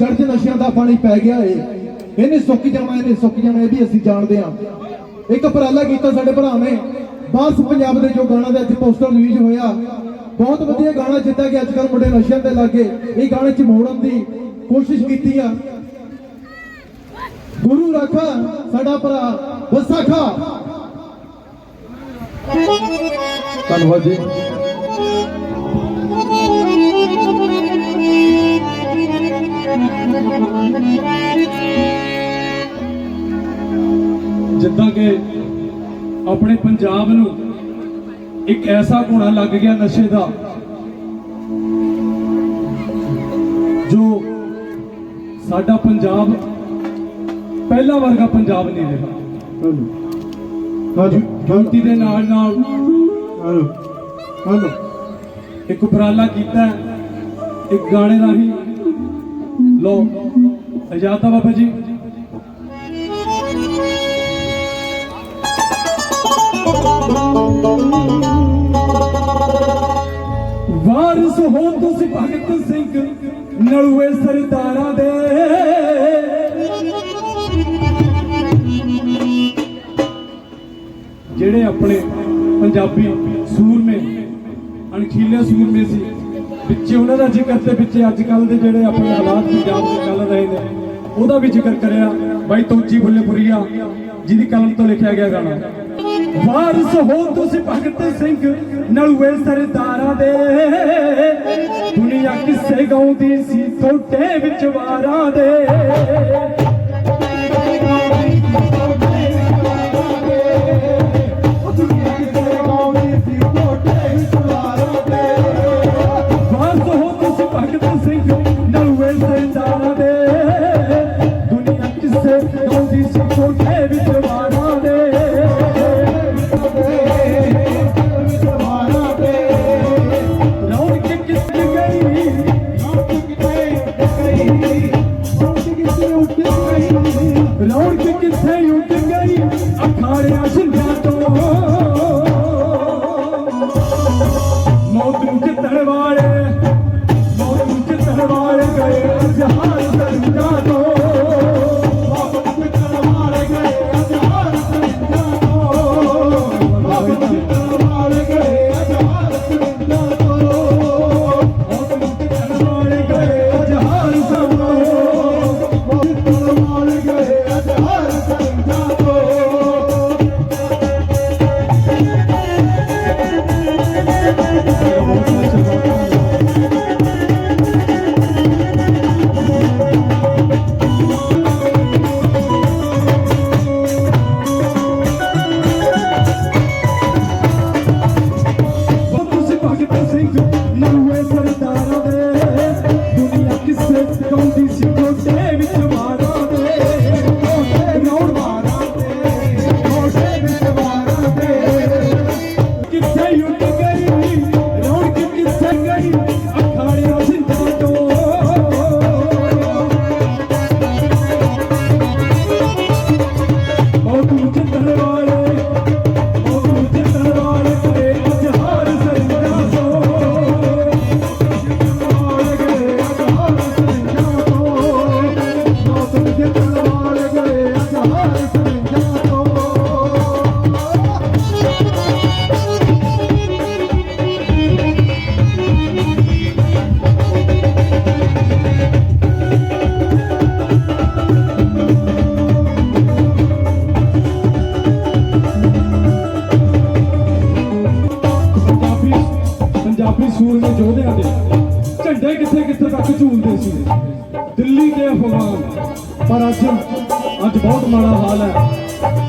ਜੜ 'ਚ ਨਸ਼ਿਆਂ ਦਾ ਪਾਣੀ ਪੈ ਗਿਆ ਏ। ਇਹਨੇ ਸੁੱਕ ਜਾਣਾ, ਇਹਨੇ ਸੁੱਕ ਜਾਣਾ, ਇਹ ਵੀ ਅਸੀਂ ਜਾਣਦੇ ਹਾਂ। ਇੱਕ ਉਪਰਾਲਾ ਕੀਤਾ ਸਾਡੇ ਭਰਾ ਨੇ। ਬਸ ਪੰਜਾਬ ਦੇ ਜੋ ਗਾਣਾ ਦੇ ਅੱਜ ਪੋਸਟਰ ਰਿਲੀਜ਼ ਹੋਇਆ, ਬਹੁਤ ਵਧੀਆ ਗਾਣਾ ਜਿੱਦਾਂ ਕਿ ਅੱਜ ਕੱਲ ਮੁੰਡੇ ਨਸ਼ਿਆਂ ਤੇ ਲੱਗੇ ਇਹ ਗਾਣੇ 'ਚ ਮੋੜਨ ਦੀ ਕੋਸ਼ਿਸ਼ ਕੀਤੀ ਆ। ਗੁਰੂ ਰਾਖਾ, ਸਾਡਾ ਭਰਾ ਵਸਾਖਾ। ਧੰਨਵਾਦ ਜੀ। ਜਿੱਦਾਂ ਕਿ ਆਪਣੇ ਪੰਜਾਬ ਨੂੰ ਇੱਕ ਐਸਾ ਘੋਣਾ ਲੱਗ ਗਿਆ ਨਸ਼ੇ ਦਾ ਜੋ ਸਾਡਾ ਪੰਜਾਬ ਪਹਿਲਾ ਵਰਗਾ ਪੰਜਾਬ ਨਹੀਂ ਰਿਹਾ। ਹਾਂਜੀ ਗਿਣਤੀ ਦੇ ਨਾਲ ਨਾਲ ਹਲੋ। ਹਲੋ। ਇੱਕ ਉਪਰਾਲਾ ਕੀਤਾ ਇੱਕ ਗਾਣੇ ਰਾਹੀਂ ਲੋ ਇਜਾਜ਼ਤ ਆ ਬਾਬਾ ਜੀ। ਵਾਰਿਸ ਹੋ ਤੁਸੀਂ ਭਗਤ ਸਿੰਘ, ਨਲੂਏ ਸਰਦਾਰਾਂ ਦੇ। ਜਿਹੜੇ ਆਪਣੇ ਪੰਜਾਬੀ ਸੂਰਮੇ, ਅਣਖੀਲੇ ਸੂਰਮੇ ਸੀ ਪਿੱਛੇ ਉਹਨਾਂ ਦਾ ਜ਼ਿਕਰ ਤੇ ਵਿੱਚੇ ਅੱਜ ਕੱਲ ਦੇ ਜਿਹੜੇ ਆਪਣੇ ਹਾਲਾਤ ਪੰਜਾਬ ਦੇ ਚੱਲ ਰਹੇ ਨੇ, ਉਹਦਾ ਵੀ ਜ਼ਿਕਰ ਕਰਿਆ। ਬਾਈ ਤੋਜੀ ਬੁੱਲੇਪੁਰੀਆ ਜਿਹਦੀ ਕਲਮ ਤੋਂ ਲਿਖਿਆ ਗਿਆ ਗਾਣਾ। ਵਾਰਸ ਹੋ ਤੁਸੀਂ ਭਗਤ ਸਿੰਘ ਨਲੂਏ ਸਰਦਾਰਾਂ ਦੇ। ਦੁਨੀਆ ਕਿਸੇ ਗਾਉਂਦੀ ਸੀ ਥੋੜੇ ਵਿੱਚ ਵਾਰਾਂ ਦੇ।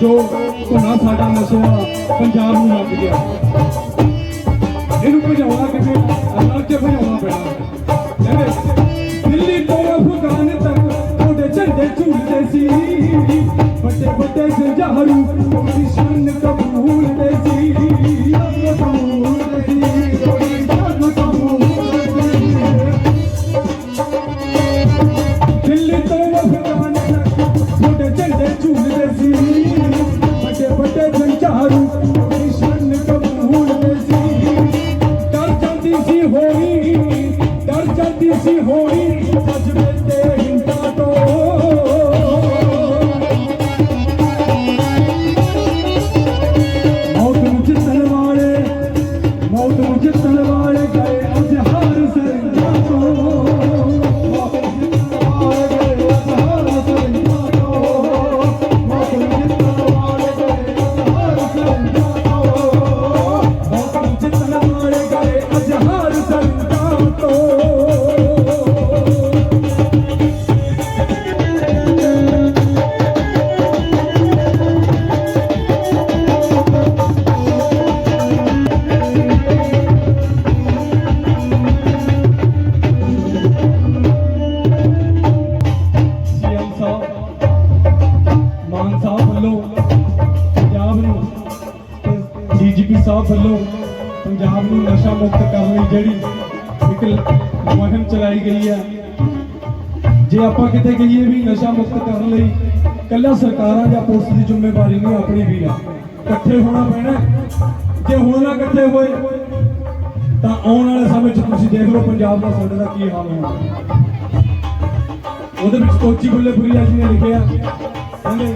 ਜੋ ਧੁਨਾ ਸਾਡਾ ਨਸ਼ਿਆ ਪੰਜਾਬ ਨੂੰ ਲੱਗ ਗਿਆ। ਮੁਕਤ ਕਰਨ ਲਈ ਜਿਹੜੀ ਇੱਕ ਮੁਹਿੰਮ ਚਲਾਈ ਗਈ ਹੈ ਜੇ ਆਪਾਂ ਕਿਤੇ ਕਹੀਏ ਵੀ ਨਸ਼ਾ ਮੁਕਤ ਕਰਨ ਲਈ ਕੱਲਾ ਸਰਕਾਰਾਂ ਜਾਂ ਪੁਲਿਸ ਦੀ ਜ਼ਿੰਮੇਵਾਰੀ ਨਹੀਂ ਆਪਣੀ ਵੀ ਆ। ਇਕੱਠੇ ਹੋਣਾ ਪੈਣਾ ਜੇ ਹੁਣ ਨਾ ਇਕੱਠੇ ਹੋਏ, ਤਾਂ ਆਉਣ ਵਾਲੇ ਸਮੇਂ 'ਚ ਤੁਸੀਂ ਦੇਖ ਲਓ ਪੰਜਾਬ ਦਾ ਸਾਡੇ ਦਾ ਕੀ ਹਾਲ ਹੋਣਾ। ਉਹਦੇ ਵਿੱਚ ਕੋਚੀ ਬੁੱਲੇ ਪੁਰੀਆ ਜੀ ਨੇ ਲਿਖਿਆ, ਕਹਿੰਦੇ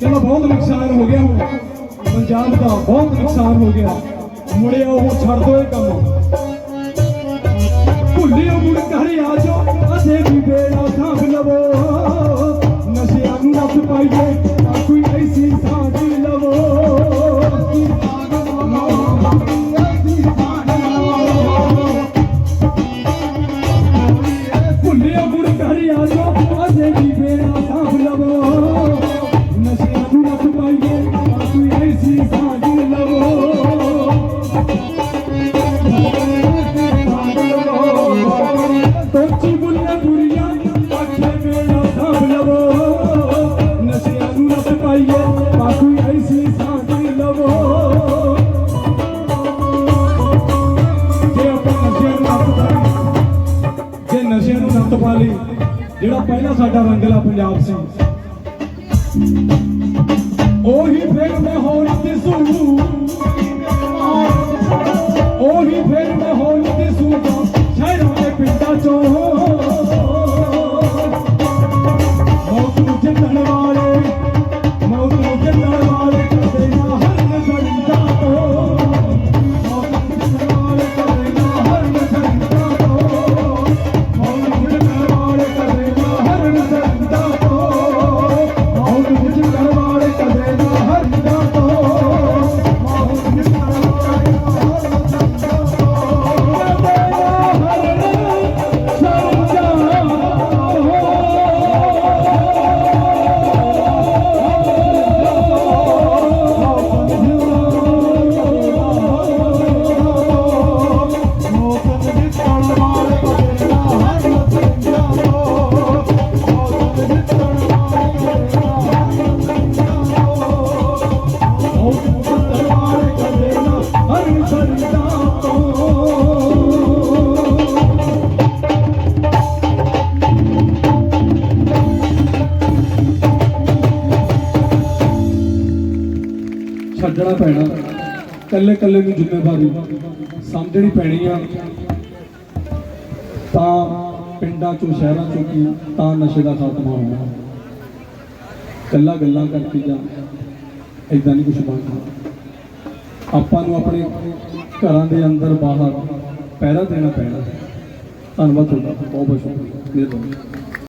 ਚਲੋ ਬਹੁਤ ਨੁਕਸਾਨ ਹੋ ਗਿਆ ਹੁਣ। ਪੰਜਾਬ ਦਾ ਬਹੁਤ ਨੁਕਸਾਨ ਹੋ ਗਿਆ। ਮੁੜਿਆ ਉਹ ਛੱਡ ਦੋ ਇਹ ਕੰਮ। ਭੁੱਲਿਓ ਮੁੜ ਘਰ ਆ ਜਾਓ ਅਸੇ ਵੀ ਬੇੜਾ ਸਾਂਭ ਲਵੋ। ਨਸ਼ਿਆਂ ਨੂੰ ਨੱਥ ਪਾਈਏ, ਤਾਂ ਕੋਈ ਐਸੀ ਨਸ਼ਿਆਂ ਨੂੰ ਨੱਤ ਪਾ ਲਈ ਜਿਹੜਾ ਪਹਿਲਾ ਸਾਡਾ ਰੰਗਲਾ ਪੰਜਾਬ ਸੀ ਕੱਲੇ ਕੱਲੇ ਨੂੰ ਜ਼ਿੰਮੇਵਾਰੀ ਸਮਝਣੀ ਪੈਣੀ ਆ। ਤਾਂ ਪਿੰਡਾਂ ਚੋਂ, ਸ਼ਹਿਰਾਂ ਚੋਂ ਕੀ ਤਾਂ ਨਸ਼ੇ ਦਾ ਖਾਤਮਾ ਹੋਣਾ। ਕੱਲਾ ਗੱਲਾਂ ਕਰਕੇ ਜਾਂ ਇਦਾਂ ਨਹੀਂ ਕੁਝ ਬਣਦਾ। ਆਪਾਂ ਨੂੰ ਆਪਣੇ ਘਰਾਂ ਦੇ ਅੰਦਰ ਬਾਹਰ ਪਹਿਰਾ ਦੇਣਾ ਪੈਣਾ। ਧੰਨਵਾਦ ਤੁਹਾਡਾ, ਬਹੁਤ ਬਹੁਤ ਸ਼ੁਕਰੀਆ। ਮਿਹਰਬਾਨੀ।